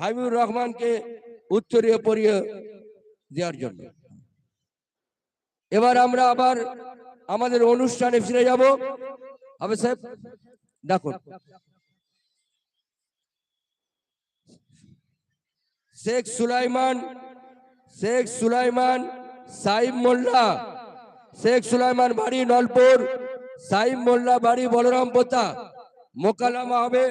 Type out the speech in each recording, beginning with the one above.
হাবিবুর রহমানকে উত্তরীয় পরিয়ে দেওয়ার জন্য। এবার আমরা আবার আমাদের অনুষ্ঠানে ফিরে যাব। আবে সাহেব দেখুন শেখ সুলাইমান শেখ সুলাইমান সাইম মোল্লা, শেখ সুলাইমান বাড়ি নলপুর, সাইম মোল্লা বাড়ি বলরাম পোতা মোকালামা হবে।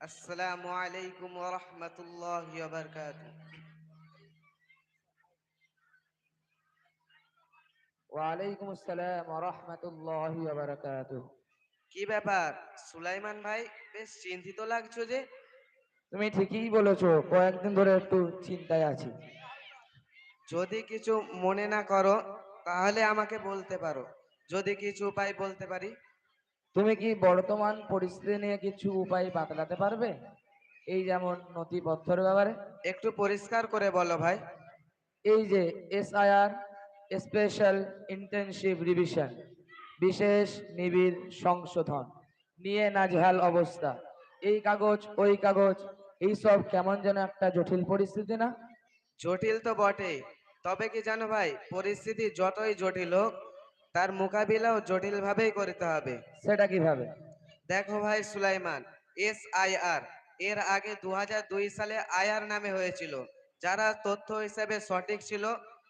আসসালামু আলাইকুম ওয়া রাহমাতুল্লাহি ওয়া বারাকাতুহু। ওয়ালাইকুম আসসালাম ওয়া রাহমাতুল্লাহি ওয়া বারাকাতুহু। কি ব্যাপার? সুলাইমান ভাই বেশ চিন্তিত লাগছো যে তুমি ঠিকই বলেছ কয়েকদিন ধরে একটু চিন্তায় আছি। যদি কিছু মনে না করো তাহলে আমাকে বলতে পারো। যদি কিছু উপায় বলতে পারি? তুমি কি বর্তমান পরিস্থিতি নিয়ে কিছু উপায় বাতলাতে পারবে? এই যেমন নথিপত্রের ব্যাপারে। একটু পরিষ্কার করে বলো ভাই। এই যে এসআইআর স্পেশাল ইন্টেনসিভ রিভিশন বিশেষ নিবিড় সংশোধন নিয়ে নাজেহাল অবস্থা। এই কাগজ ওই কাগজ এই সব কেমন যেন একটা জটিল পরিস্থিতি না? জটিল তো বটে তবে কি জানো ভাই পরিস্থিতি যতই জটিল হোক তার মোকাবিলাও জটিল ভাবেই করতে হবে। সেটা কীভাবে? দেখো ভাই সুলাইমান এস আর এর আগে দু হাজার দুই সালে আয়ার নামে হয়েছিল। যারা তথ্য হিসেবে সঠিক ছিল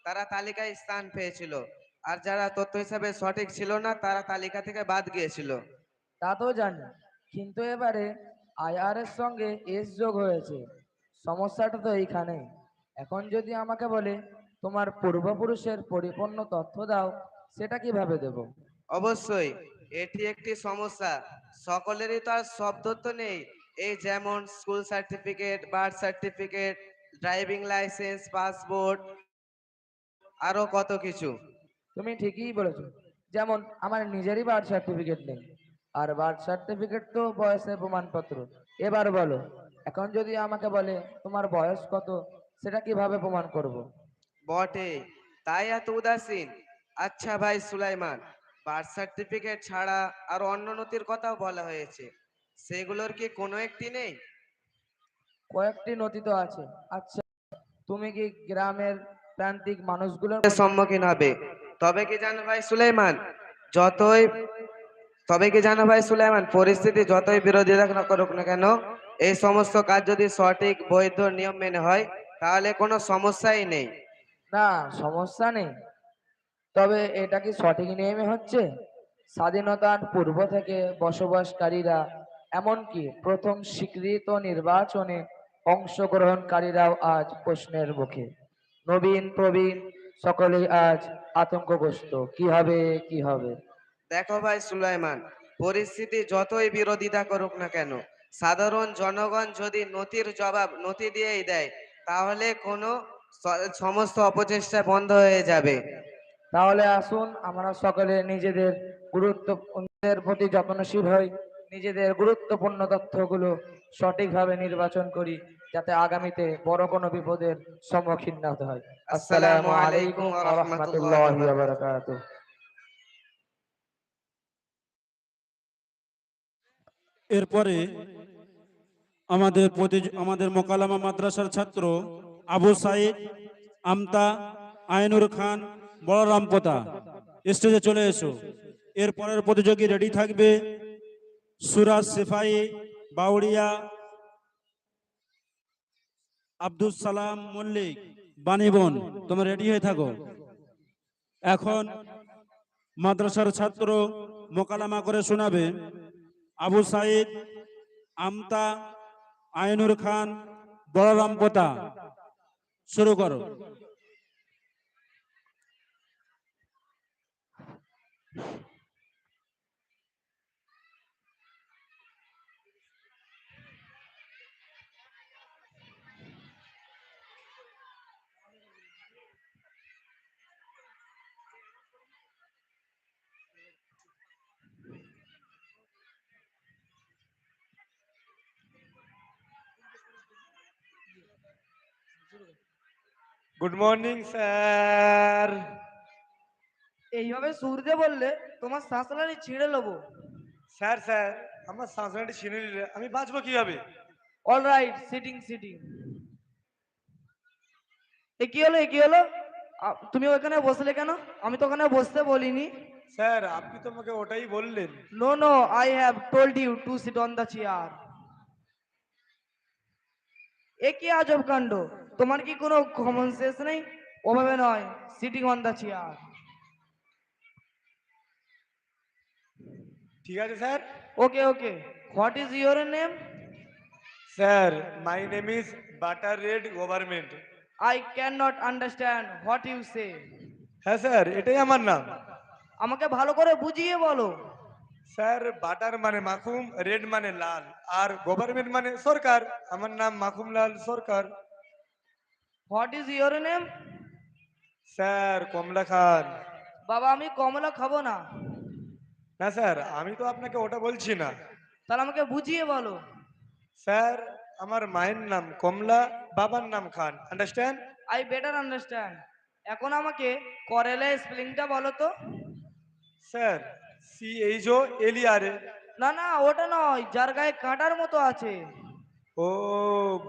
তারা তালিকায় স্থান পেয়েছিল। আর যারা তথ্য হিসেবে সঠিক ছিল না তারা তালিকা থেকে বাদ গিয়েছিল। তা তো জানি কিন্তু এবারে আইআর এর সঙ্গে এস যোগ হয়েছে। সমস্যাটা তো এইখানে এখন যদি আমাকে বলে তোমার পূর্বপুরুষের পরিপূর্ণ তথ্য দাও সেটা কীভাবে দেব? অবশ্যই এটি একটি সমস্যা। সকলেরই তো আর সব তথ্য নেই। এই যেমন school certificate birth certificate driving licence passport আরও কত কিছু। তুমি ঠিকই বলেছ। যেমন আমার নিজেরই বার্থ সার্টিফিকেট নেই। আর বার্থ সার্টিফিকেট তো বয়সের প্রমাণপত্র। এবার বলো এখন যদি আমাকে বলে তোমার বয়স কত সেটা কীভাবে প্রমাণ করব। বটে তাই এত উদাসীন। আচ্ছা ভাই সুলাইমান বার্থ সার্টিফিকেট ছাড়া আর অন্য নথির কথাও বলা হয়েছে। সেগুলোর কি কোনো একটি নেই? কয়েকটি নথি তো আছে। আচ্ছা তুমি কি গ্রামের প্রান্তিক মানুষগুলোর সম্মুখীন হবে। তবে কি জানো ভাই সুলাইমান যতই তবে কি জানো ভাই সুলাইমান পরিস্থিতি যতই বিরোধী বিরোধিতা না করুক না কেন এই সমস্ত কাজ যদি সঠিক বৈধ নিয়ম মেনে হয় তাহলে কোনো সমস্যাই নেই। না সমস্যা নেই। তবে এটা কি সঠিক নিয়মে হচ্ছে? স্বাধীনতার পূর্ব থেকে বসবাসকারীরা, এমনকি প্রথম স্বীকৃত নির্বাচনে অংশগ্রহণকারীরাও আজ প্রশ্নের মুখে। নবীন, প্রবীণ, সকলেই আজ আতঙ্কগ্রস্ত। কি হবে কি হবে? দেখো ভাই সুলাইমান, পরিস্থিতি যতই বিরোধিতা করুক না কেন, সাধারণ জনগণ যদি নথির জবাব, নথি দিয়েই দেয়, তাহলে কোনো সমস্ত অপচেষ্টা বন্ধ হয়ে যাবে। তাহলে আসুন আমরা সকলে নিজেদের গুরুত্ব নিজেদের প্রতি যত্নশীল হই নিজেদের গুরুত্বপূর্ণ তথ্যগুলো সঠিকভাবে নির্বাচন করি যাতে আগামীতে বড় কোনো বিপদের সম্মুখীন না হতে হয়। আসসালামু আলাইকুম ওয়া রাহমাতুল্লাহি ওয়া বারাকাতুহু এরপরে আমাদের প্রতি- আমাদের মোকালামা মাদ্রাসার ছাত্র আবু সাইদ আমতা আইনুর খান বলরাম পোতা স্টেজে চলে এসো। এরপরের প্রতিযোগী রেডি থাকবে। সুরাজ সিফাই, বাউরিয়া আব্দুল সালাম মল্লিক বানিবন তোমরা রেডি হয়ে থাকো। এখন মাদ্রাসার ছাত্র মোকালামা করে শোনাবে। আবু সাইদ, আমতা, আইনুর খান, বলরাম পোতা শুরু করো। Good morning, sir. এইভাবে সুর দিয়ে বললে তোমার শাঁসলারি ছিঁড়ে নেব। স্যার স্যার আমার সাঁসরাটি ছিঁড়ে নিলে আমি বাঁচবো কীভাবে? অল রাইট সিটিং সিটিং এ কি হলো এ কি হলো? তুমি ওখানে বসলে কেন? আমি তো ওখানে বসতে বলিনি। স্যার আপনি তো আমাকে ওটাই বললেন। No no I have told you to sit on the chair এ কি আজব কাণ্ড? তোমার কি কোনো কমন সেন্স নেই? ওভাবে নয় সিটিং অন দ্য চেয়ার ঠিক আছে sir? Okay okay what is your name sir my name is butter red government I can not understand what you say হ্যাঁ স্যার এটাই আমার নাম। আমাকে ভালো করে বুঝিয়ে বলো। স্যার বাটার মানে মাখুম রেড মানে লাল। আর গভর্নমেন্ট মানে সরকার। আমার নাম Makhum Lal Sarkar. What is your name sir Kamala Khan. বাবা আমি কমলা খাব না। না স্যার আমি তো আপনাকে ওটা বলছি না। তাহলে আমাকে বুঝিয়ে বলো। স্যার আমার মায়ের নাম কমলা বাবার নাম Khan understand I better understand এখন আমাকে করেলা স্পেলিংটা বলো তো। Sir C H O L R A না না ওটা নয় যার গায়ে কাঁটার মতো আছে। ও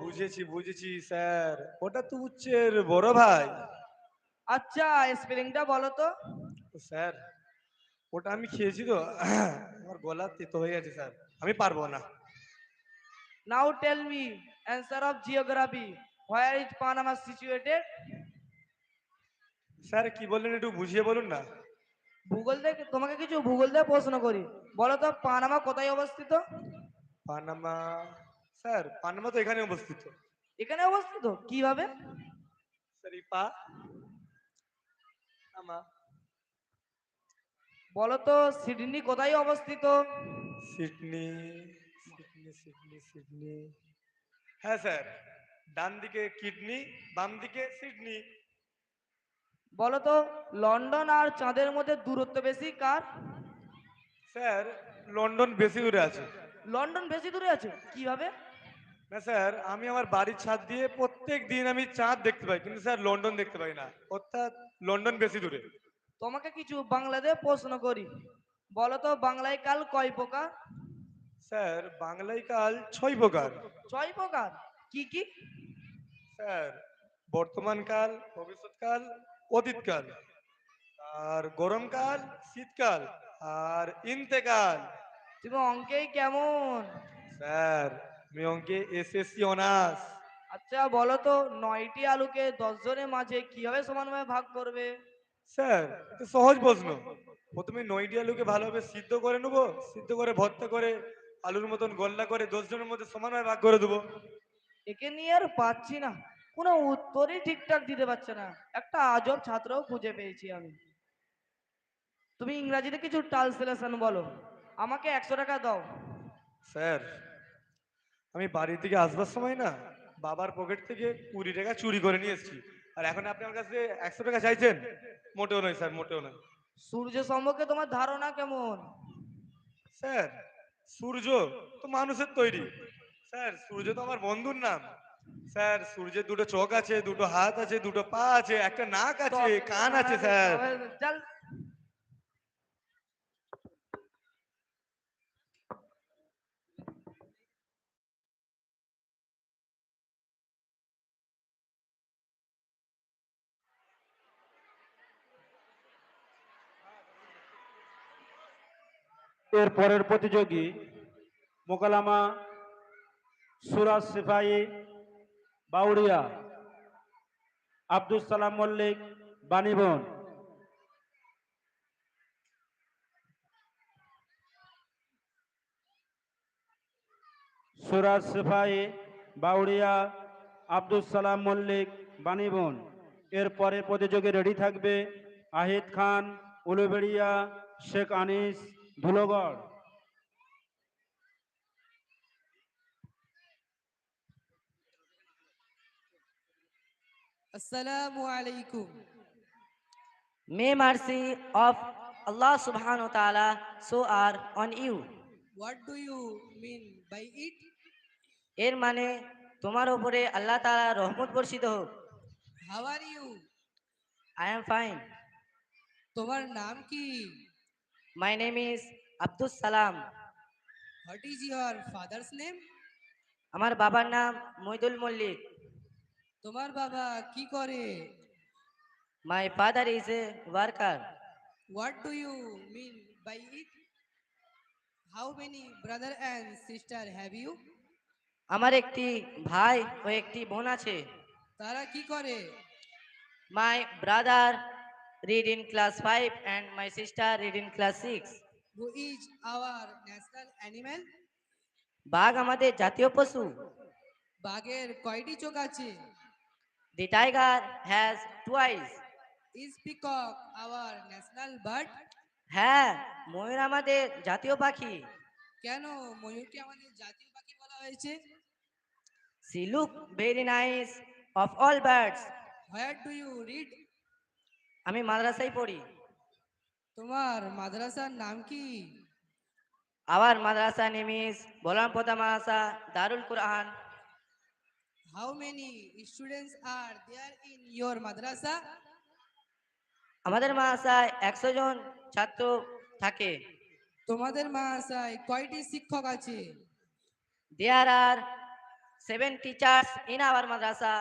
বুঝেছি বুঝেছি স্যার। ওটা তো উচ্চের বড় ভাই। আচ্ছা স্পেলিংটা বলো তো। স্যার ওটা আমি খেয়েছি তো। আমার গলা তেতো হয়ে গেছে স্যার। আমি পারব না। Now tell me answer of geography where is Panama situated sir কি বললেন একটু বুঝিয়ে বলুন না। ভূগোল থেকে তোমাকে কিছু ভূগোল দিয়ে প্রশ্ন করি। বলো তো পানামা কোথায় অবস্থিত? পানামা স্যার পানামা তো এখানে অবস্থিত। এখানে অবস্থিত? কীভাবে? স্যার পা। আমা বলো তো সিডনি কোথায় অবস্থিত? Sydney Sydney Sydney Sydney. হ্যাঁ স্যার ডান দিকে কিডনি বাম দিকে সিডনি। বলো তো লন্ডন আর চাঁদের মধ্যে দূরত্ব বেশি কার? স্যার লন্ডন বেশি দূরে আছে। লন্ডন বেশি দূরে আছে? কীভাবে? না স্যার আমি আমার বাড়ির ছাদ দিয়ে প্রত্যেক দিন আমি চাঁদ দেখতে পাই কিন্তু স্যার লন্ডন দেখতে পাই না। অর্থাৎ লন্ডন বেশি দূরে। তোমাকে কিছু বাংলাতে প্রশ্ন করি। বলো তো বাংলায় কাল কয় প্রকার? স্যার বাংলায় কাল ছয় প্রকার। ছয় প্রকার? কি কি? স্যার বর্তমান কাল ভবিষ্যৎকাল অতীতকাল আর গরমকাল শীতকাল আর ইন্তেকাল তুমি অঙ্কেই কেমন? স্যার আমি অঙ্কে এসএসসি অনার্স। আচ্ছা বলো তো নয়টি আলুকে দশ জনের মাঝে কীভাবে সমানভাবে ভাগ করবে? স্যার এটা সহজ প্রশ্ন। প্রথমে নয়টি আলুকে ভালোভাবে সিদ্ধ করে নেব সিদ্ধ করে ভর্তা করে আলুর মতন গোল্লা করে দশ জনের মধ্যে সমানভাবে ভাগ করে দেবো। একে নিয়ে আর পাচ্ছি না। কোনো উত্তরই ঠিকঠাক দিতে পারছে না। একটা আজব ছাত্রও খুঁজে পেয়েছি আমি। তুমি ইংরাজিতে কিছু ট্রান্সলেশন বলো। আমাকে একশো টাকা দাও। স্যার আমি বাড়ি থেকে আসবার সময় না বাবার পকেট থেকে কুড়ি টাকা চুরি করে নিয়ে এসেছি। আর এখন আপনি আমার কাছে একশো টাকা চাইছেন মোটেও নয় স্যার মোটেও নয় সূর্য সম্পর্কে তোমার ধারণা কেমন স্যার সূর্য তো মানুষের তৈরি স্যার সূর্য তো আমার বন্ধুর নাম স্যার সূর্যের দুটো চোখ আছে দুটো হাত আছে দুটো পা আছে একটা নাক আছে কান আছে স্যার এর পরের প্রতিযোগী মোকালামা সুরাজ সিপাহী বাউরিয়া আব্দুল সালাম মল্লিক বাণীবন। সুরাজ সিফাই বাউরিয়া আব্দুল সালাম মল্লিক বাণীবন। এর পরে প্রতিযোগী রেডি থাকবে আহিদ খান, Uluberia, Sheikh Anis Dhulagarh Assalamu alaikum. May mercy of Allah subhanahu wa ta'ala so are on you. What do you mean by it? এর মানে তোমার উপরে আল্লাহ তাআলা রহমত বর্ষিত হোক How are you? I am fine. তোমার নাম কি? My name is Abdus Salam. What is your father's name? আমার বাবার নাম মইদুল মল্লিক তোমার বাবা কি করে? My father is a worker. What do you mean by it? How many brother and sister have you? আমার একটি ভাই ও একটি বোন আছে তারা কি করে? My brother read in class 5 and my sister read in class 6. Who is our national animal? বাঘ আমাদের জাতীয় পশু বাঘের কয়টি চোখ আছে? The tiger has two eyes. Is peacock our national bird? হ্যাঁ ময়ূর আমাদের জাতীয় পাখি কেন ময়ূরকে আমাদের জাতীয় পাখি বলা হয়েছে? She look very nice of all birds. Where do you read? আমি মাদ্রাসায় পড়ি তোমার মাদ্রাসার নাম কি? আবার madrasa is Balrampota Madrasa Darul Quran how many students are there in your madrasa আমাদের মাদ্রাসায় একশো জন ছাত্র থাকে তোমাদের মাদ্রাসায় কয়টি শিক্ষক আছে? There are seven teachers in our madrasa.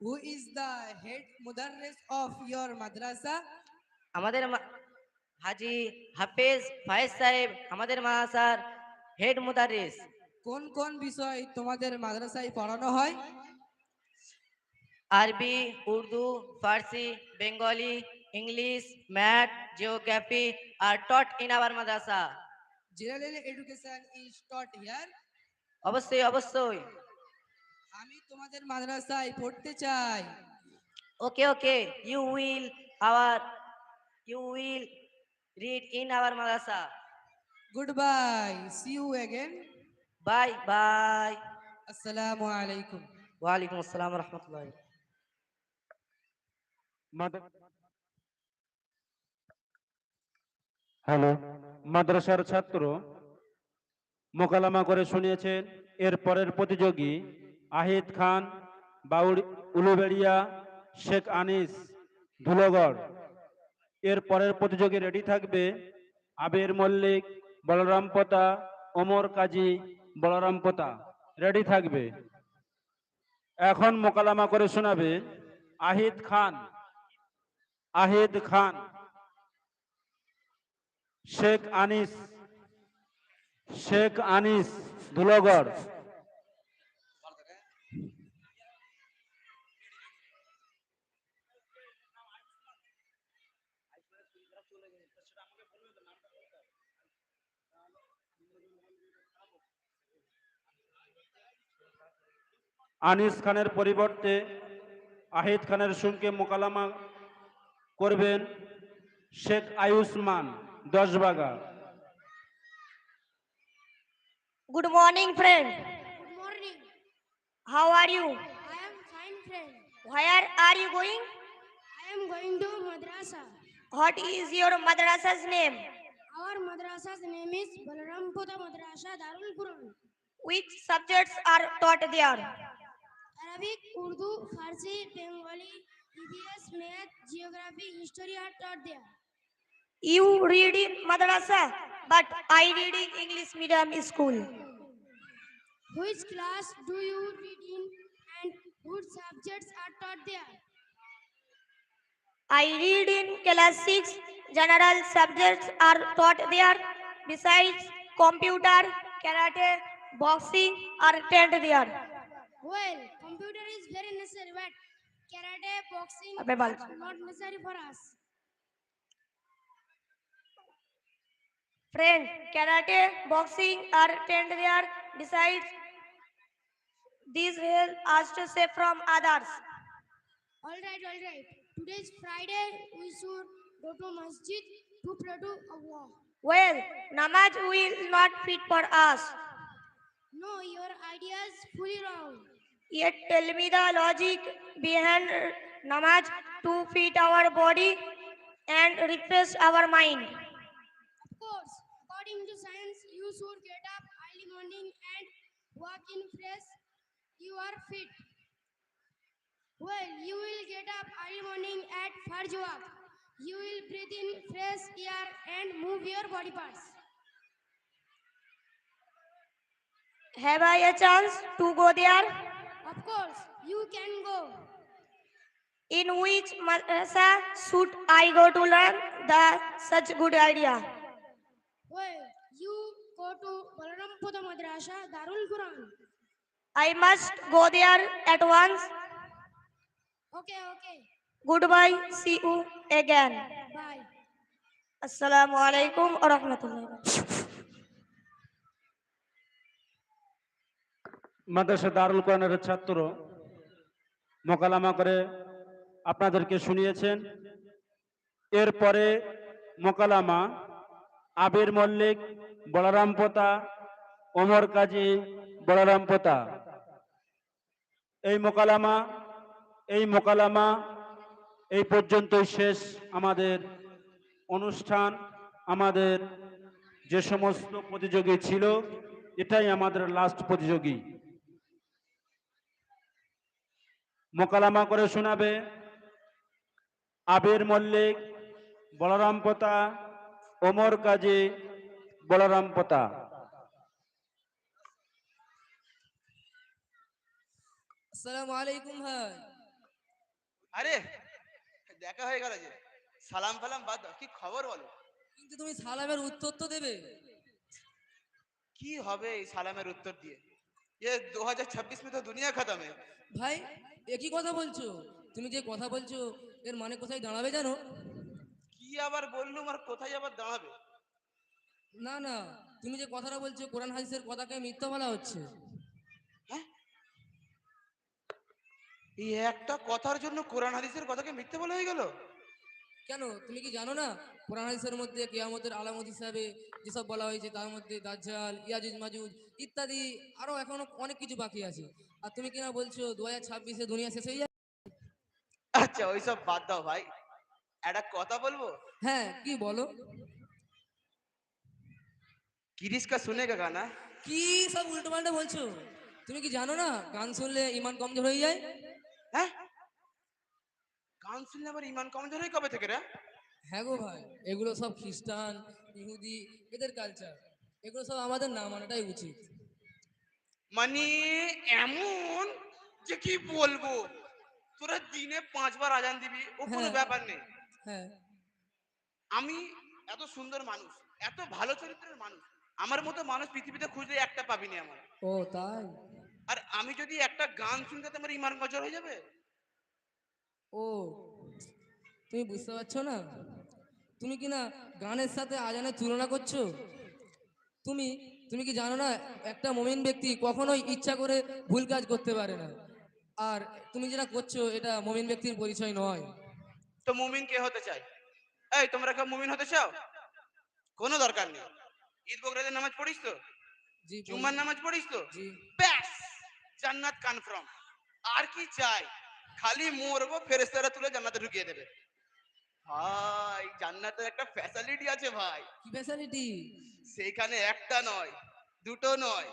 Who is the head mudarris of your madrasa? আমাদের হাজি হাফেজ ফায়েজ সাহেব আমাদের মাদ্রাসার হেড মুদারিস কোন কোন বিষয় তোমাদের মাদ্রাসায় পড়ানো হয়? Arabi Urdu Farsi Bengali English math geography R taught in our madrasa General education is taught here. অবশ্যই অবশ্যই আমি তোমাদের মাদ্রাসায় পড়তে চাই। Okay okay you will our you will read in our madrasa good bye see you again. Bye bye Assalamu alaikum. ওয়ালাইকুম আসসালাম রহমতুল্লাহ hello মাদ্রাসার ছাত্র মোকালামা করে শুনিয়েছেন এর পরের প্রতিযোগী আহিদ খান বাউড়ি উলুবেড়িয়া, শেখ আনিস, ধুলগড়। এর পরের প্রতিযোগী রেডি থাকবে আবির মল্লিক, বলরাম পোতা, ওমর কাজী, বলরাম পোতা। রেডি থাকবে। এখন মোকালামা করে শোনাবে আহিদ খান আহিদ খান, শেখ আনিস শেখ আনিস, ধুলগড়। আনিস খানের পরিবর্তে আহিদ খানের সঙ্গে মোকালামা করবেন Sheikh Ayushman Dashbaga. Good morning friend good morning how are you I am fine friend where are you going I am going to madrasa what is your madrasa's name our madrasa's name is Balrampur Madrasa Darul Quran which subjects are taught there Arabic Urdu Farsi Bangali इतिहास math geography history are taught there you read in madrasa but I read in English medium school which class do you read in and which subjects are taught there I read in class 6 general subjects are taught there besides computer karate boxing are attended there. Well, computer is very necessary, but karate, boxing are not necessary for us. Friend, karate, boxing are taught there. Besides, these will asked to say from others. All right, all right. Today is Friday. We should go to masjid to pray to Allah. Well, namaz will not fit for us. No, your idea is fully wrong. Yet tell me the logic behind namaz to fit our body and refresh our mind. Of course, according to science, you should get up early morning and walk in fresh. You are fit. Well, you will get up early morning at Walk. You will breathe in fresh air and move your body parts. Have I a chance to go there? Of course, you can go. In which madrasa should I go to learn the such good idea? Well, you go to Balarampura Madrasa Darul Quran. I must go there at once. Okay, okay. Goodbye. See you again. Bye. Assalamu alaikum wa Madrasa Darul কোরআনের ছাত্র মোকালামা করে আপনাদেরকে শুনিয়েছেন। এরপরে মোকালামা আবির মল্লিক, বলরাম পোতা, ওমর কাজী, বলরাম পোতা। এই মোকালামা এই মোকালামা এই পর্যন্তই শেষ আমাদের অনুষ্ঠান। আমাদের যে সমস্ত প্রতিযোগী ছিল, এটাই আমাদের লাস্ট প্রতিযোগী। মোকালামা করে শোনাবে আবির মল্লিক বলরাম পোতা ওমর কাজী বলরাম পোতা আসসালামু আলাইকুম ভাই আরে দেখা হয়ে গেল যে সালাম ফালাম বাদ দাও কি খবর বলো কিন্তু তুমি সালামের উত্তর তো দেবে কি হবে এই সালামের উত্তর দিয়ে ये 2026 में तो दुनिया खत्म है ভাই একই কথা বলছো। তুমি যে কথা বলছো এর মানে কোথায় দাঁড়াবে জানো? কি আবার বললুম আর কোথায় আবার দাঁড়াবে? না না তুমি যে কথাটা বলছো কোরআন হাদিসের কথাকে মিথ্যা বলা হচ্ছে। এই একটা কথার জন্য কোরআন হাদিসের কথাকে মিথ্যে বলা হয়ে গেল? কেন? তুমি কি জানো না? কোরআন হাদিসের মধ্যে কিয়ামতের আলামত হিসাবে যেসব বলা হয়েছে তার মধ্যে দাজ্জাল ইয়াজুজ মাজুজ ইত্যাদি আরও এখনও অনেক কিছু বাকি আছে। আর তুমি কিনা বলছো দু হাজার ছাব্বিশে দুনিয়া শেষ হয়ে যাবে? আচ্ছা ওইসব বাদ দাও ভাই। একটা কথা বলব? হ্যাঁ কি বলো? কিরিশ কা শুনেগা গানা? কি সব উল্টো পাল্টা বলছো? তুমি কি জানো না গান শুনলে ইমান কমজোর হয়ে যায়? হ্যাঁ? গান শুনলে আবার ইমান কমজোর হয় কবে থেকে রে? হ্যাঁ গো ভাই এগুলো সব খ্রিস্টান ইহুদি এদের কালচার এগুলো সব আমাদের না মানাটাই উচিত। মানে এমন যে কি বলব? তোরা দিনে পাঁচবার আজান দিবি ও কোনো হ্যাঁ। ব্যাপার নেই। হ্যাঁ। আমি এত সুন্দর মানুষ এত ভালো চরিত্রের মানুষ আমার মতো মানুষ পৃথিবীতে খুঁজলে একটা পাবিনি আমার। ও তাই? আর আমি যদি একটা গান শুনতে তো আমার ইমান গজর হয়ে যাবে? ও তুমি বুঝতে পারছ না? তুমি কি না গানের সাথে আজানের তুলনা করছ? তুমি তুমি কি জানো না একটা মমিন ব্যক্তি কখনোই ইচ্ছা করে ভুল কাজ করতে পারে না। আর তুমি যেটা করছ এটা মমিন ব্যক্তির পরিচয় নয়। তো মুমিন কে হতে চাই এই তোমরা কেউ মুমিন হতে চাও? কোনো দরকার নেই। ঈদ বকরাদের নামাজ পড়িস তো। জুম্মার নামাজ পড়িস তো? জি। ব্যাস! জান্নাত কনফার্ম আর কি চাই? খালি মরবো ফেরেস্তারা তুলে জান্নাতে ঢুকিয়ে দেবে। ভাই জান্নাতের একটা ফ্যাসিলিটি আছে ভাই। কি ফ্যাসিলিটি সেইখানে একটা নয় দুটো নয়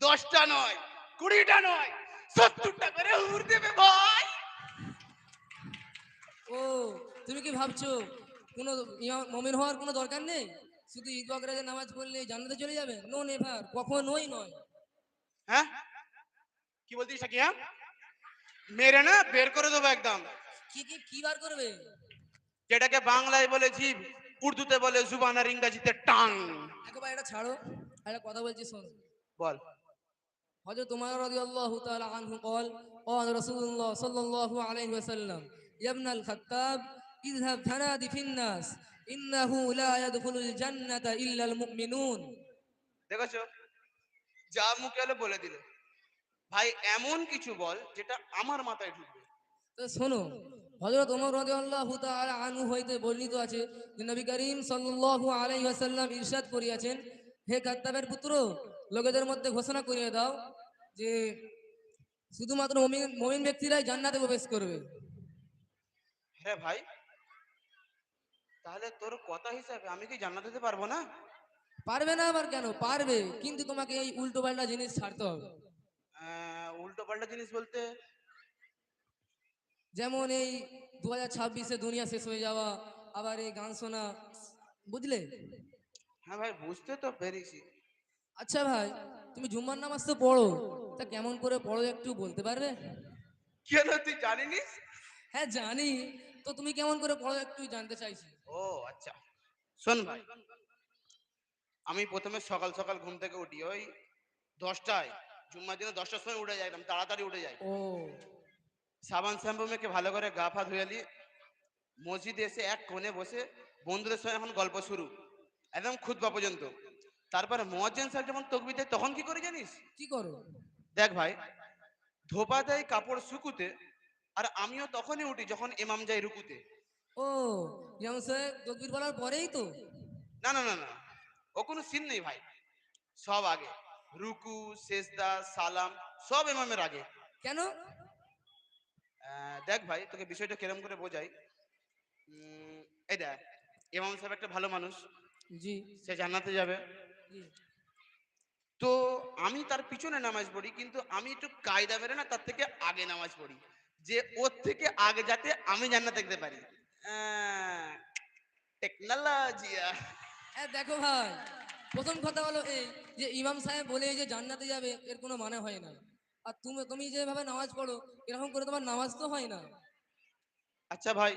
দশটা নয় কুড়িটা নয় সত্তরটা করে হুর দেবে ভাই। ও তুমি কি ভাবছ কোনো মমিন হওয়ার কোনো দরকার নেই? শুধু ঈদ বকরাদের নামাজ পড়লে জান্নাতে চলে যাবে? নো নেভার কখনোই নয়। হ্যাঁ? কি বলছিস কি হ্যাঁ মেরে না বের করে দেবো একদম। কি কি কি বার করবে? যেটাকে বাংলায় বলে জীব। উর্দুতে বলে জুবান আর ইংরাজিতে টাং একবার এটা ছাড়ো একটা কথা বলছি শোন বল হযরত উমর রাদিয়াল্লাহু তাআলা আনহু قال قال رسول الله صلى الله عليه وسلم يا ابن الخطاب اذهب تنادي في الناس انه لا يدخل الجنه الا المؤمنون দেখেছো যা মুখে এলো বলে দিল ভাই এমন কিছু বল যেটা আমার মাথায় ঢুকবে তো শোনো হযরত ওমর তাআলা আনহু হইতে বর্ণিত আছে যে নবী করিম আলাইহি ওয়াসাল্লাম ইরশাদ করিয়াছেন হে খাত্তাবের পুত্র লোকেদের মধ্যে ঘোষণা করিয়ে দাও যে শুধুমাত্র মমিন মুমিন ব্যক্তিরাই জান্নাতে প্রবেশ করবে। হ্যাঁ ভাই তাহলে তোর কথা হিসাবে আমি কি জান্নাত দিতে পারব না? পারবে না আবার কেন? পারবে কিন্তু তোমাকে এই উল্টো পাল্টা জিনিস ছাড়তে হবে। উল্টো পাল্টা জিনিস বলতে যেমন এই দু হাজার ছাব্বিশে দুনিয়া শেষ হয়ে যাওয়া আবার এই গান শোনা বুঝলে? হ্যাঁ ভাই বুঝতে তো পেরেছি। আচ্ছা ভাই তুমি জুম্মার নামাজ তো পড়ো তা কেমন করে পড়ো একটু বলতে পারবে? কেন তুই জানিনিস? হ্যাঁ জানি। তো তুমি কেমন করে পড়ো একটু জানতে চাইছি। ও আচ্ছা। শোন ভাই আমি প্রথমে সকাল সকাল ঘুম থেকে উঠি ওই দশটায় জুম্মার দিনে দশটার সময় উঠে যাই তাড়াতাড়ি উঠে যাই। ও। সাবান শ্যাম্পু মেখে ভালো করে গা ফা ধুয়ে নি মসজিদে এসে এক কোণে বসে বন্ধুদের সঙ্গে এখন গল্প শুরু একদম খুদবা পর্যন্ত। তারপরে মোয়াজ্জেন সাহেব যখন তকবি দেয় তখন কি করে জানিস? কি করো? দেখ ভাই ধোপা দেয় কাপড় শুকুতে আর আমিও তখনই উঠি যখন ইমাম যাই রুকুতে। ও যেমন সে তকবির বলার পরেই তো? না না না না ও কোনো সিন নেই ভাই সব আগে। রুকু সেজদা সালাম সব ইমামের আগে। কেন? দেখ ভাই তোকে বিষয়টা কেরম করে বোঝাই। এই দেখ ইমাম সাহেব একটা ভালো মানুষ। জি। সে জান্নাতে যাবে। জি। তো আমি তার পিছনে নামাজ পড়ি কিন্তু আমি একটু কায়দা মেরে না তার থেকে আগে নামাজ পড়ি। যে ওর থেকে আগে যাতে আমি জান্নাত দেখতে পারি। টেকনোলজিয়া হ্যাঁ দেখো ভাই প্রথম কথা হলো এই যে ইমাম সাহেব বলে যে জান্নাতে যাবে এর কোনো মানে হয় না। আর তুমি তুমি যেভাবে নামাজ পড়ো এরকম করে তোমার নামাজ তো হয় না। আচ্ছা ভাই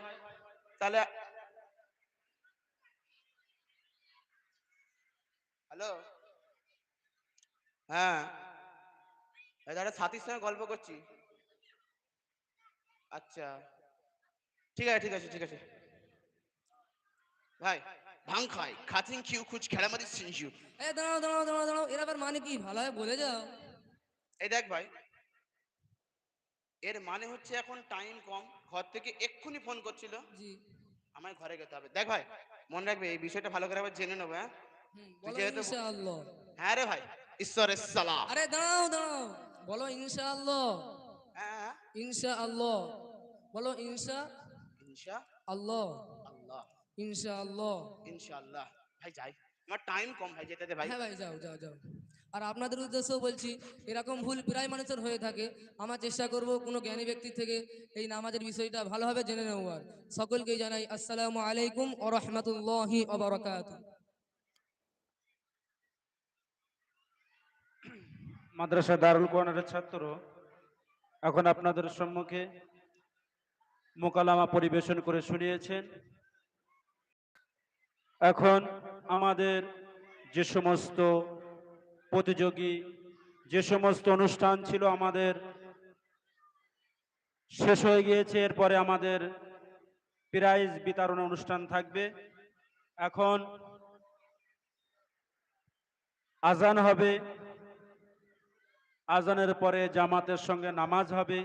তাহলে হ্যালো? হ্যাঁ। দাদা সাথীর সঙ্গে গল্প করছি। আচ্ছা। ঠিক আছে ঠিক আছে ঠিক আছে। ভাই ভাং খাই খাতিং কিউ খুচ খেলামারি সিনজু এ দাঁড়াও দাঁড়াও দাঁড়াও দাঁড়াও এর আবার মানে কি? ভালোভাবে বলে যাও। এই দেখ ভাই এর মানে হচ্ছে এখন টাইম কম। ঘর থেকে এক্ষুনি ফোন করছিল। জি। আমায় ঘরে যেতে হবে। দেখ ভাই মনে রাখবে এই বিষয়টা ভালো করে আবার জেনে নেব হ্যাঁ? হুম, তুই বলো যেহেতু- ইনশাআল্লাহ। হ্যাঁ রে ভাই ঈশ্বরের সালাম। আরে দাঁড়াও দাঁড়াও। বলো ইনশাআল্লাহ। হ্যাঁ ইনশাআল্লাহ। বলো ইনশা ইনশা আল্লাহ। আল্লাহ। ইনশাআল্লাহ। ইনশাআল্লাহ। ভাই যাই। আমার টাইম কম ভাই যেতে দে ভাই। হ্যাঁ ভাই যাও যাও যাও। আর আপনাদের উদ্দেশ্যেও বলছি, এরকম ভুল প্রায় মানুষের হয়ে থাকে। আমার চেষ্টা করব কোনো জ্ঞানী ব্যক্তি থেকে এই নামাজের বিষয়টা ভালোভাবে জেনে নেওয়ার। সকলকে জানাই, আসসালামু আলাইকুম ও রহমতুল্লাহি মাদ্রাসা দারুল কোরআনের ছাত্র, এখন আপনাদের সম্মুখে মোকালামা পরিবেশন করে শুনিয়েছেন। এখন আমাদের যে সমস্ত প্রতিযোগী, যে সমস্ত অনুষ্ঠান ছিল আমাদের শেষ হয়ে গিয়েছে, এরপরে আমাদের প্রাইজ বিতরণ অনুষ্ঠান থাকবে। এখন আজান হবে। আজানের পরে জামাতের সঙ্গে নামাজ হবে।